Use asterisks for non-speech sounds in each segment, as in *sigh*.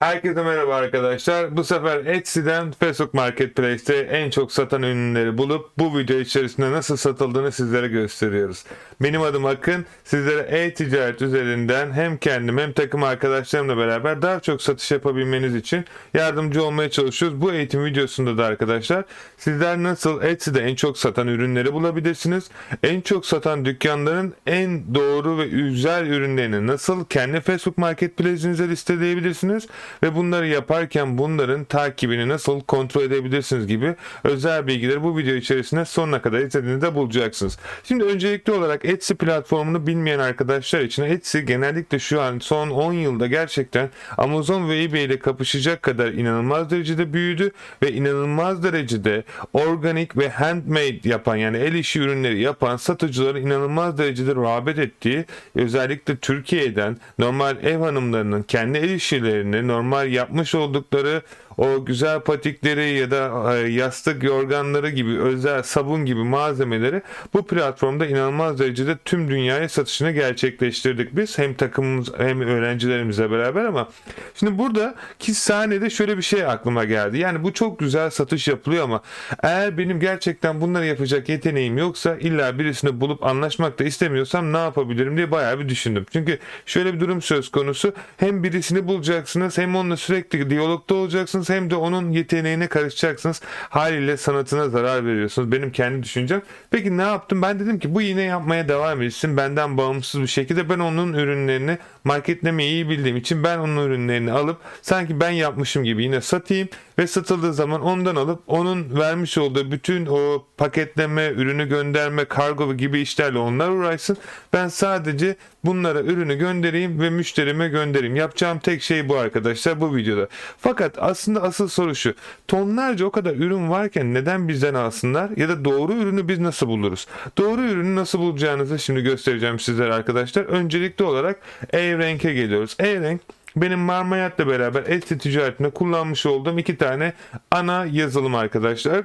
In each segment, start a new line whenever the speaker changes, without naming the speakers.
Herkese merhaba arkadaşlar. Bu sefer Etsy'den Facebook Marketplace'te en çok satan ürünleri bulup bu video içerisinde nasıl satıldığını sizlere gösteriyoruz. Benim adım Akın. Sizlere e-ticaret üzerinden hem kendim hem takım arkadaşlarımla beraber daha çok satış yapabilmeniz için yardımcı olmaya çalışıyoruz. Bu eğitim videosunda da arkadaşlar sizler nasıl Etsy'de en çok satan ürünleri bulabilirsiniz? En çok satan dükkanların en doğru ve güzel ürünlerini nasıl kendi Facebook Marketplace'inize listeleyebilirsiniz? ve bunları yaparken bunların takibini nasıl kontrol edebilirsiniz gibi özel bilgileri bu video içerisinde sonuna kadar izlediğinizde bulacaksınız. Şimdi öncelikli olarak Etsy platformunu bilmeyen arkadaşlar için Etsy genellikle şu an son 10 yılda gerçekten Amazon ve eBay ile kapışacak kadar inanılmaz derecede büyüdü ve inanılmaz derecede organik ve handmade yapan yani el işi ürünleri yapan satıcıların inanılmaz derecede rağbet ettiği özellikle Türkiye'den normal ev hanımlarının kendi el işlerini normal yapmış oldukları o güzel patikleri ya da e, yastık yorganları gibi özel sabun gibi malzemeleri bu platformda inanılmaz derecede tüm dünyaya satışını gerçekleştirdik biz hem takımımız hem öğrencilerimizle beraber ama şimdi burada ki sahnede şöyle bir şey aklıma geldi. Yani bu çok güzel satış yapılıyor ama eğer benim gerçekten bunları yapacak yeteneğim yoksa illa birisini bulup anlaşmak da istemiyorsam ne yapabilirim diye bayağı bir düşündüm. Çünkü şöyle bir durum söz konusu hem birisini bulacaksınız hem onunla sürekli diyalogda olacaksınız hem de onun yeteneğine karışacaksınız. Haliyle sanatına zarar veriyorsunuz. Benim kendi düşüncem. Peki ne yaptım? Ben dedim ki bu yine yapmaya devam etsin. Benden bağımsız bir şekilde ben onun ürünlerini marketlemeyi iyi bildiğim için ben onun ürünlerini alıp sanki ben yapmışım gibi yine satayım ve satıldığı zaman ondan alıp onun vermiş olduğu bütün o paketleme, ürünü gönderme, kargo gibi işlerle onlar uğraşsın. Ben sadece bunlara ürünü göndereyim ve müşterime göndereyim. Yapacağım tek şey bu arkadaşlar bu videoda. Fakat aslında asıl soru şu. Tonlarca o kadar ürün varken neden bizden alsınlar ya da doğru ürünü biz nasıl buluruz? Doğru ürünü nasıl bulacağınızı şimdi göstereceğim sizlere arkadaşlar. Öncelikli olarak E-Rank'e geliyoruz. E-Rank benim Marmayat'la beraber Etsy ticaretinde kullanmış olduğum iki tane ana yazılım arkadaşlar.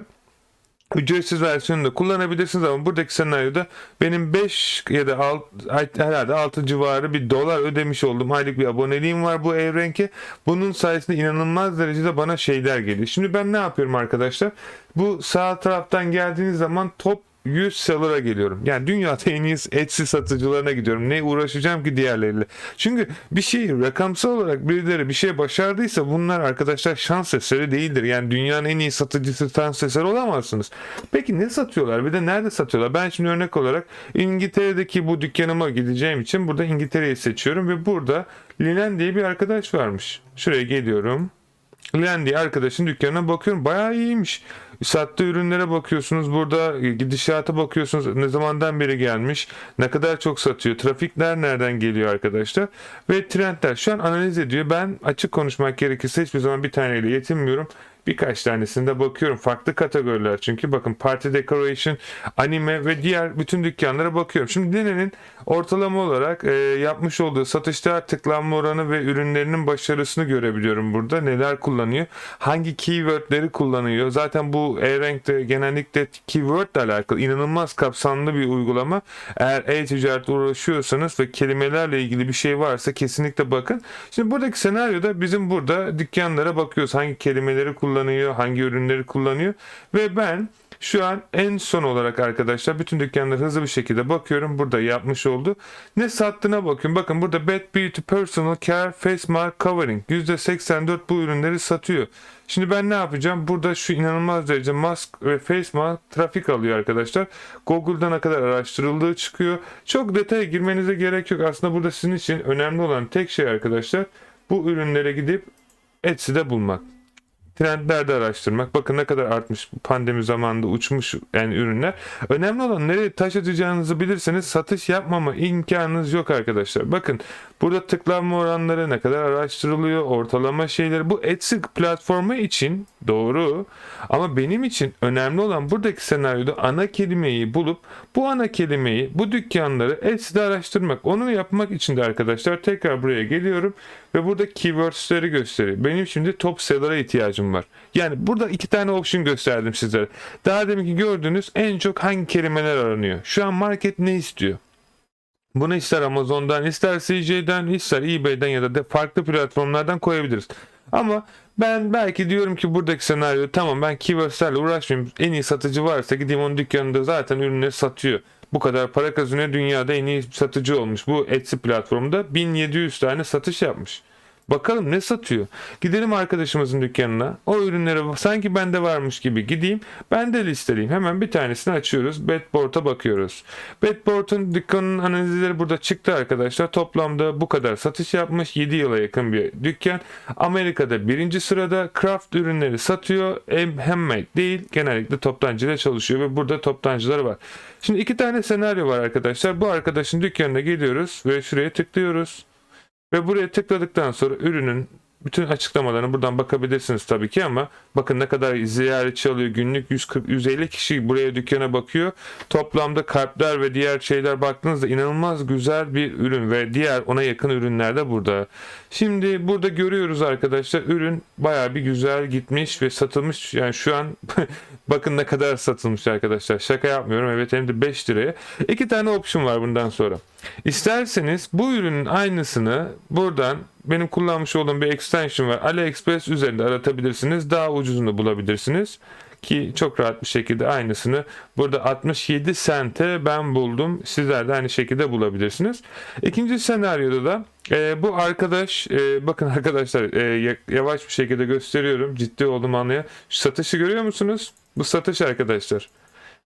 Ücretsiz versiyonunu da kullanabilirsiniz ama buradaki senaryoda benim 5 ya da 6, herhalde 6 civarı bir dolar ödemiş olduğum aylık bir aboneliğim var bu Evrenk'e. Bunun sayesinde inanılmaz derecede bana şeyler geliyor. Şimdi ben ne yapıyorum arkadaşlar? Bu sağ taraftan geldiğiniz zaman top 100 seller'a geliyorum. Yani dünyada en iyi Etsy satıcılarına gidiyorum. Ne uğraşacağım ki diğerleriyle. Çünkü bir şey rakamsal olarak birileri bir şey başardıysa bunlar arkadaşlar şans eseri değildir. Yani dünyanın en iyi satıcısı şans eseri olamazsınız. Peki ne satıyorlar? Bir de nerede satıyorlar? Ben şimdi örnek olarak İngiltere'deki bu dükkanıma gideceğim için burada İngiltere'yi seçiyorum ve burada Linen diye bir arkadaş varmış. Şuraya geliyorum. Len diye arkadaşın dükkanına bakıyorum. Bayağı iyiymiş. Sattığı ürünlere bakıyorsunuz. Burada gidişata bakıyorsunuz. Ne zamandan beri gelmiş. Ne kadar çok satıyor. Trafikler nereden geliyor arkadaşlar. Ve trendler. Şu an analiz ediyor. Ben açık konuşmak gerekirse hiçbir zaman bir taneyle yetinmiyorum. Birkaç tanesinde bakıyorum. Farklı kategoriler çünkü bakın party decoration, anime ve diğer bütün dükkanlara bakıyorum. Şimdi Line'nin ortalama olarak e, yapmış olduğu satışta tıklanma oranı ve ürünlerinin başarısını görebiliyorum burada. Neler kullanıyor? Hangi keywordleri kullanıyor? Zaten bu e-renkte genellikle keyword ile alakalı inanılmaz kapsamlı bir uygulama. Eğer e-ticaretle uğraşıyorsanız ve kelimelerle ilgili bir şey varsa kesinlikle bakın. Şimdi buradaki senaryoda bizim burada dükkanlara bakıyoruz. Hangi kelimeleri kullanıyor, hangi ürünleri kullanıyor ve ben şu an en son olarak arkadaşlar bütün dükkanları hızlı bir şekilde bakıyorum. Burada yapmış oldu. Ne sattığına bakıyorum. Bakın burada Bad Beauty Personal Care Face Mask Covering %84 bu ürünleri satıyor. Şimdi ben ne yapacağım? Burada şu inanılmaz derece mask ve face mask trafik alıyor arkadaşlar. Google'da ne kadar araştırıldığı çıkıyor. Çok detaya girmenize gerek yok. Aslında burada sizin için önemli olan tek şey arkadaşlar bu ürünlere gidip Etsy'de bulmak trendlerde araştırmak. Bakın ne kadar artmış pandemi zamanında uçmuş yani ürünler. Önemli olan nereye taş atacağınızı bilirseniz satış yapmama imkanınız yok arkadaşlar. Bakın burada tıklanma oranları ne kadar araştırılıyor, ortalama şeyleri. Bu Etsy platformu için doğru ama benim için önemli olan buradaki senaryoda ana kelimeyi bulup bu ana kelimeyi bu dükkanları Etsy'de araştırmak. Onu yapmak için de arkadaşlar tekrar buraya geliyorum ve burada keywords'leri gösteriyor. Benim şimdi top seller'a ihtiyacım var. Yani burada iki tane option gösterdim sizlere. Daha deminki gördüğünüz en çok hangi kelimeler aranıyor. Şu an market ne istiyor? Bunu ister Amazon'dan, ister CJ'den, ister eBay'den ya da de farklı platformlardan koyabiliriz. Ama ben belki diyorum ki buradaki senaryo tamam ben keywordslerle uğraşmayayım. En iyi satıcı varsa gideyim onun dükkanında zaten ürünleri satıyor. Bu kadar para kazanıyor dünyada en iyi satıcı olmuş. Bu Etsy platformunda 1700 tane satış yapmış. Bakalım ne satıyor. Gidelim arkadaşımızın dükkanına. O ürünlere sanki bende varmış gibi gideyim. Ben de listeleyeyim. Hemen bir tanesini açıyoruz. Bedboard'a bakıyoruz. Bedboard'un dükkanının analizleri burada çıktı arkadaşlar. Toplamda bu kadar satış yapmış. 7 yıla yakın bir dükkan. Amerika'da birinci sırada craft ürünleri satıyor. Hem handmade değil. Genellikle toptancıyla çalışıyor ve burada toptancıları var. Şimdi iki tane senaryo var arkadaşlar. Bu arkadaşın dükkanına geliyoruz ve şuraya tıklıyoruz. Ve buraya tıkladıktan sonra ürünün bütün açıklamalarına buradan bakabilirsiniz tabii ki ama bakın ne kadar ziyaretçi alıyor günlük 140-150 kişi buraya dükkana bakıyor. Toplamda kalpler ve diğer şeyler baktığınızda inanılmaz güzel bir ürün ve diğer ona yakın ürünler de burada. Şimdi burada görüyoruz arkadaşlar ürün baya bir güzel gitmiş ve satılmış. Yani şu an *laughs* bakın ne kadar satılmış arkadaşlar. Şaka yapmıyorum. Evet hem de 5 liraya. İki tane option var bundan sonra. İsterseniz bu ürünün aynısını buradan benim kullanmış olduğum bir extension var. AliExpress üzerinde aratabilirsiniz. Daha ucuzunu bulabilirsiniz. Ki çok rahat bir şekilde aynısını burada 67 sente ben buldum. Sizler de aynı şekilde bulabilirsiniz. İkinci senaryoda da e, bu arkadaş e, bakın *laughs* arkadaşlar e, yavaş bir şekilde gösteriyorum. Ciddi olduğumu anlayan. Şu satışı görüyor musunuz? Bu satış arkadaşlar.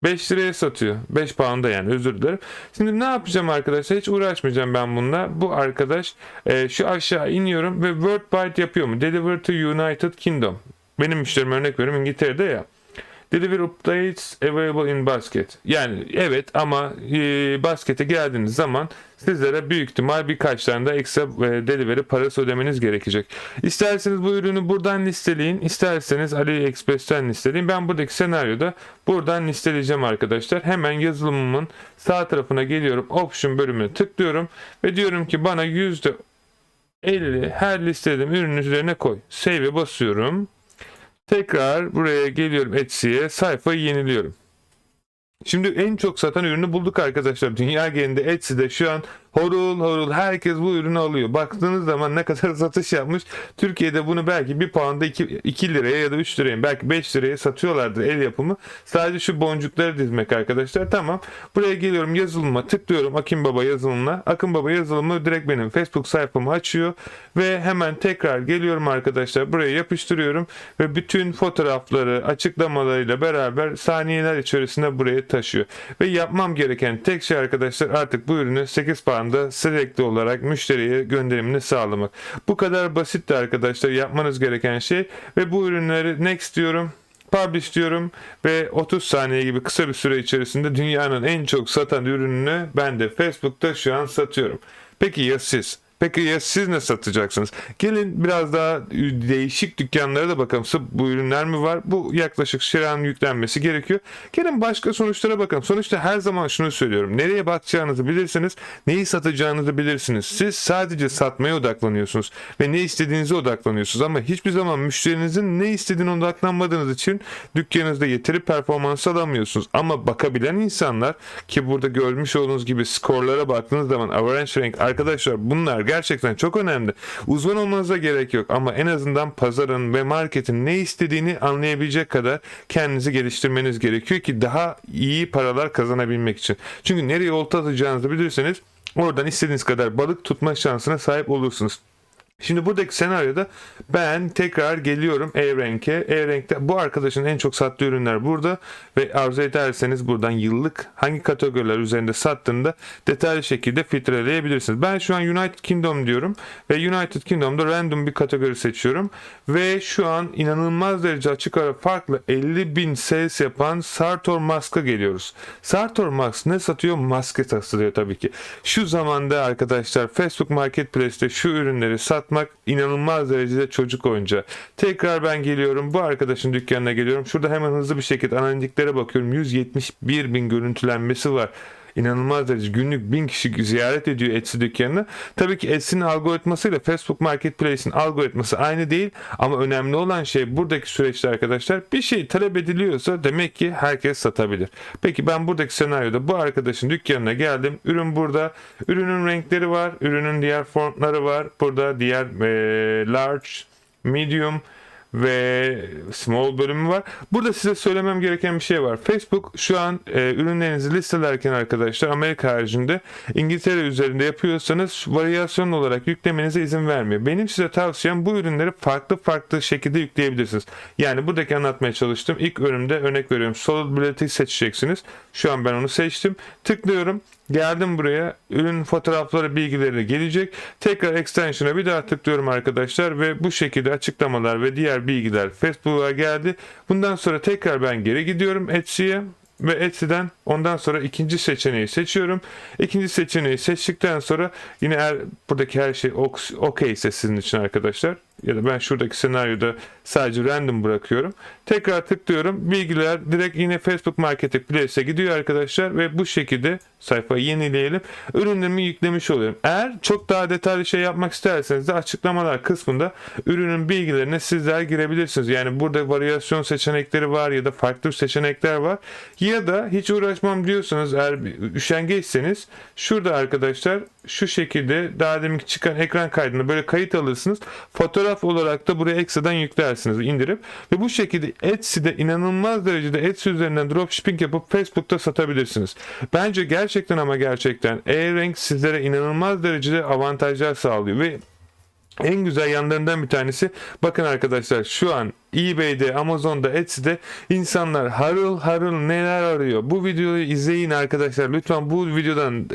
5 liraya satıyor. 5 pound'a yani özür dilerim. Şimdi ne yapacağım arkadaşlar? Hiç uğraşmayacağım ben bununla. Bu arkadaş e, şu aşağı iniyorum ve word byte yapıyor mu? Deliver to United Kingdom. Benim müşterim örnek veriyorum İngiltere'de ya. Deliver updates available in basket. Yani evet ama e, baskete geldiğiniz zaman sizlere büyük ihtimal birkaç tane de ekstra e, delivery parası ödemeniz gerekecek. İsterseniz bu ürünü buradan listeleyin. isterseniz AliExpress'ten listeleyin. Ben buradaki senaryoda buradan listeleyeceğim arkadaşlar. Hemen yazılımımın sağ tarafına geliyorum. Option bölümüne tıklıyorum ve diyorum ki bana %50 her listelediğim ürünün üzerine koy. Save'e basıyorum. Tekrar buraya geliyorum Etsy'ye sayfayı yeniliyorum. Şimdi en çok satan ürünü bulduk arkadaşlar. Dünya genelinde Etsy'de şu an Horul horul herkes bu ürünü alıyor. Baktığınız zaman ne kadar *laughs* satış yapmış. Türkiye'de bunu belki bir puanda 2, 2 liraya ya da 3 liraya belki 5 liraya satıyorlardır el yapımı. Sadece şu boncukları dizmek arkadaşlar. Tamam. Buraya geliyorum yazılıma tıklıyorum Akın Baba yazılımına. Akın Baba yazılımı direkt benim Facebook sayfamı açıyor. Ve hemen tekrar geliyorum arkadaşlar. Buraya yapıştırıyorum. Ve bütün fotoğrafları açıklamalarıyla beraber saniyeler içerisinde buraya taşıyor. Ve yapmam gereken tek şey arkadaşlar artık bu ürünü 8 pound anda sürekli olarak müşteriye gönderimini sağlamak. Bu kadar basitti arkadaşlar yapmanız gereken şey ve bu ürünleri next diyorum publish diyorum ve 30 saniye gibi kısa bir süre içerisinde dünyanın en çok satan ürününü ben de Facebook'ta şu an satıyorum. Peki ya siz? Peki ya siz ne satacaksınız? Gelin biraz daha değişik dükkanlara da bakalım. Sırf bu ürünler mi var? Bu yaklaşık şiran yüklenmesi gerekiyor. Gelin başka sonuçlara bakalım. Sonuçta her zaman şunu söylüyorum. Nereye bakacağınızı bilirsiniz. Neyi satacağınızı bilirsiniz. Siz sadece satmaya odaklanıyorsunuz. Ve ne istediğinize odaklanıyorsunuz. Ama hiçbir zaman müşterinizin ne istediğine odaklanmadığınız için dükkanınızda yeteri performans alamıyorsunuz. Ama bakabilen insanlar ki burada görmüş olduğunuz gibi skorlara baktığınız zaman average rank arkadaşlar bunlar gerçekten çok önemli. Uzman olmanıza gerek yok ama en azından pazarın ve marketin ne istediğini anlayabilecek kadar kendinizi geliştirmeniz gerekiyor ki daha iyi paralar kazanabilmek için. Çünkü nereye olta atacağınızı bilirseniz oradan istediğiniz kadar balık tutma şansına sahip olursunuz. Şimdi buradaki senaryoda ben tekrar geliyorum E-Rank'e. E-Rank'te bu arkadaşın en çok sattığı ürünler burada ve arzu ederseniz buradan yıllık hangi kategoriler üzerinde sattığında detaylı şekilde filtreleyebilirsiniz. Ben şu an United Kingdom diyorum ve United Kingdom'da random bir kategori seçiyorum ve şu an inanılmaz derece açık ara farklı 50 bin sales yapan Sartor Mask'a geliyoruz. Sartor Mask ne satıyor? Maske satıyor tabii ki. Şu zamanda arkadaşlar Facebook Marketplace'te şu ürünleri sat satmak inanılmaz derecede çocuk oyuncağı. Tekrar ben geliyorum bu arkadaşın dükkanına geliyorum. Şurada hemen hızlı bir şekilde analitiklere bakıyorum. 171 bin görüntülenmesi var inanılmaz derece günlük bin kişi ziyaret ediyor Etsy dükkanını. Tabii ki Etsy'nin algoritmasıyla Facebook Marketplace'in algoritması aynı değil ama önemli olan şey buradaki süreçte arkadaşlar bir şey talep ediliyorsa demek ki herkes satabilir. Peki ben buradaki senaryoda bu arkadaşın dükkanına geldim. Ürün burada. Ürünün renkleri var. Ürünün diğer fontları var. Burada diğer e, large medium ve small bölümü var. Burada size söylemem gereken bir şey var. Facebook şu an e, ürünlerinizi listelerken arkadaşlar Amerika haricinde İngiltere üzerinde yapıyorsanız varyasyon olarak yüklemenize izin vermiyor. Benim size tavsiyem bu ürünleri farklı farklı şekilde yükleyebilirsiniz. Yani buradaki anlatmaya çalıştım. İlk bölümde örnek veriyorum. Solidability seçeceksiniz. Şu an ben onu seçtim. Tıklıyorum. Geldim buraya. Ürün fotoğrafları bilgileri gelecek. Tekrar extension'a bir daha tıklıyorum arkadaşlar ve bu şekilde açıklamalar ve diğer bilgiler Facebook'a geldi. Bundan sonra tekrar ben geri gidiyorum Etsy'ye ve Etsy'den ondan sonra ikinci seçeneği seçiyorum. İkinci seçeneği seçtikten sonra yine eğer buradaki her şey ok- okey ise sizin için arkadaşlar ya da ben şuradaki senaryoda sadece random bırakıyorum. Tekrar tıklıyorum. Bilgiler direkt yine Facebook Marketplace'e gidiyor arkadaşlar ve bu şekilde sayfayı yenileyelim. Ürünlerimi yüklemiş oluyorum. Eğer çok daha detaylı şey yapmak isterseniz de açıklamalar kısmında ürünün bilgilerine sizler girebilirsiniz. Yani burada varyasyon seçenekleri var ya da farklı seçenekler var. Ya da hiç uğraşmam diyorsanız eğer üşengeçseniz şurada arkadaşlar şu şekilde daha demin çıkan ekran kaydını böyle kayıt alırsınız. Fotoğraf olarak da buraya ekstradan yüklersiniz indirip ve bu şekilde Etsy'de inanılmaz derecede Etsy üzerinden dropshipping yapıp Facebook'ta satabilirsiniz. Bence gerçekten ama gerçekten e-renk sizlere inanılmaz derecede avantajlar sağlıyor ve en güzel yanlarından bir tanesi bakın arkadaşlar şu an eBay'de, Amazon'da, Etsy'de insanlar harıl harıl neler arıyor. Bu videoyu izleyin arkadaşlar. Lütfen bu videodan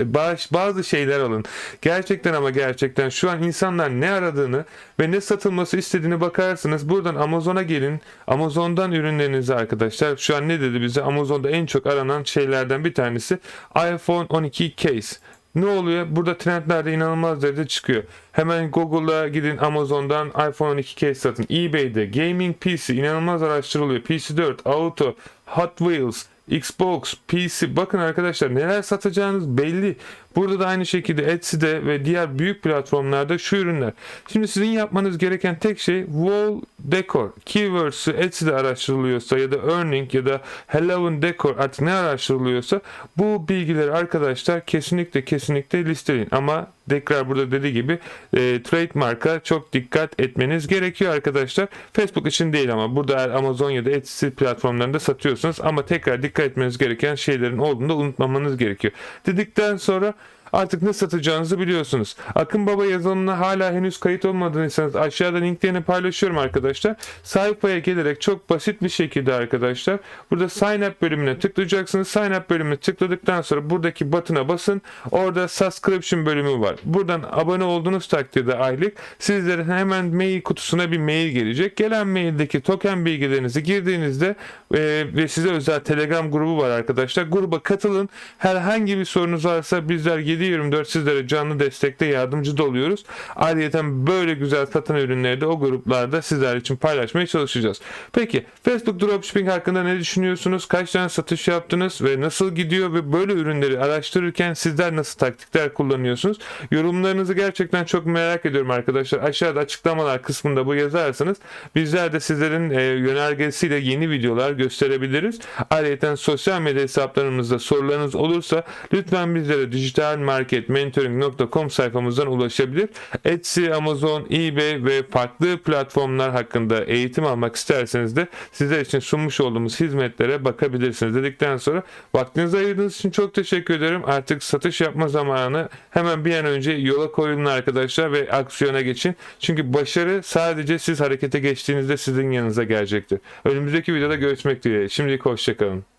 bazı şeyler alın. Gerçekten ama gerçekten şu an insanlar ne aradığını ve ne satılması istediğini bakarsınız. Buradan Amazon'a gelin. Amazon'dan ürünlerinizi arkadaşlar. Şu an ne dedi bize? Amazon'da en çok aranan şeylerden bir tanesi iPhone 12 case. Ne oluyor? Burada trendlerde inanılmaz derecede çıkıyor. Hemen Google'a gidin Amazon'dan iPhone 12 case satın. eBay'de gaming PC inanılmaz araştırılıyor. PC4, Auto, Hot Wheels, Xbox, PC bakın arkadaşlar neler satacağınız belli. Burada da aynı şekilde Etsy'de ve diğer büyük platformlarda şu ürünler. Şimdi sizin yapmanız gereken tek şey wall decor. Keywords'ı Etsy'de araştırılıyorsa ya da earning ya da Halloween decor artık ne araştırılıyorsa bu bilgileri arkadaşlar kesinlikle kesinlikle listeleyin. Ama tekrar burada dediği gibi e, trademark'a çok dikkat etmeniz gerekiyor arkadaşlar. Facebook için değil ama burada Amazon ya da Etsy platformlarında satıyorsunuz ama tekrar dikkat etmeniz gereken şeylerin olduğunu da unutmamanız gerekiyor. Dedikten sonra Artık ne satacağınızı biliyorsunuz. Akın Baba yazılımına hala henüz kayıt olmadıysanız aşağıda linklerini paylaşıyorum arkadaşlar. Sayfaya gelerek çok basit bir şekilde arkadaşlar burada sign up bölümüne tıklayacaksınız. Sign up bölümüne tıkladıktan sonra buradaki butona basın. Orada subscription bölümü var. Buradan abone olduğunuz takdirde aylık sizlere hemen mail kutusuna bir mail gelecek. Gelen maildeki token bilgilerinizi girdiğinizde e, ve size özel telegram grubu var arkadaşlar. Gruba katılın. Herhangi bir sorunuz varsa bizler 7-24 sizlere canlı destekte yardımcı da oluyoruz. Ayrıca böyle güzel satan ürünleri de o gruplarda sizler için paylaşmaya çalışacağız. Peki Facebook Dropshipping hakkında ne düşünüyorsunuz? Kaç tane satış yaptınız ve nasıl gidiyor ve böyle ürünleri araştırırken sizler nasıl taktikler kullanıyorsunuz? Yorumlarınızı gerçekten çok merak ediyorum arkadaşlar. Aşağıda açıklamalar kısmında bu yazarsanız bizler de sizlerin e, yönergesiyle yeni videolar gösterebiliriz. Ayrıca sosyal medya hesaplarımızda sorularınız olursa lütfen bizlere dijital market mentoring.com sayfamızdan ulaşabilir. Etsy, Amazon, eBay ve farklı platformlar hakkında eğitim almak isterseniz de sizler için sunmuş olduğumuz hizmetlere bakabilirsiniz. Dedikten sonra vaktinizi ayırdığınız için çok teşekkür ederim. Artık satış yapma zamanı hemen bir an önce yola koyulun arkadaşlar ve aksiyona geçin. Çünkü başarı sadece siz harekete geçtiğinizde sizin yanınıza gelecektir. Önümüzdeki videoda görüşmek dileğiyle. Şimdilik hoşçakalın.